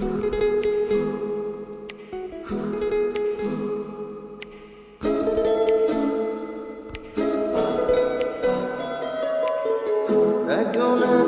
I don't know.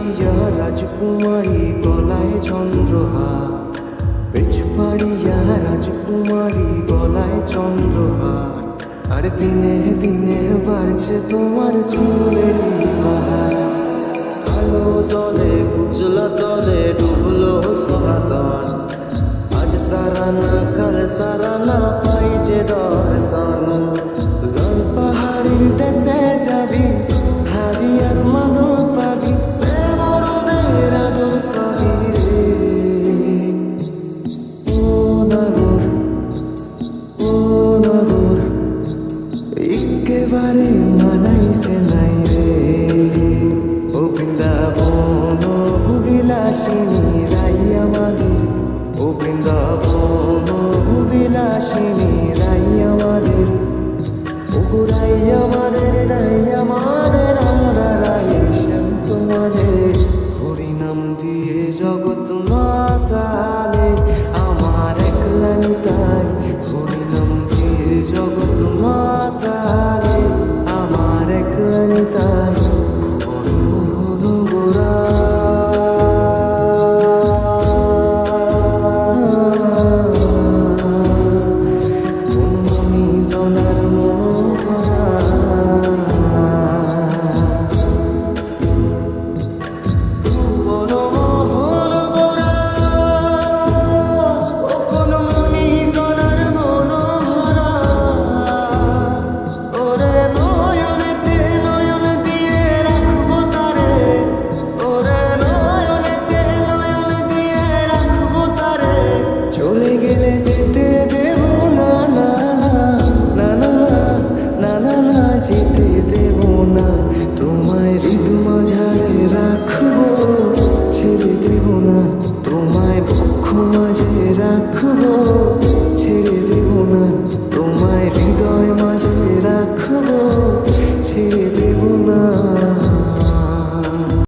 পাড়িয়া রাজকুমারী গলায় চন্দ্রহা। পেছ পাড়িয়া রাজকুমারী গলায় চন্দ্রহা। আর দিনে দিনে বাড়ছে তোমার চুলের আলো জলে পুজলা তলে বোঝায় রাখব ছেড়ে দেব না তোমায় বক্ষ মাঝে রাখব ছেড়ে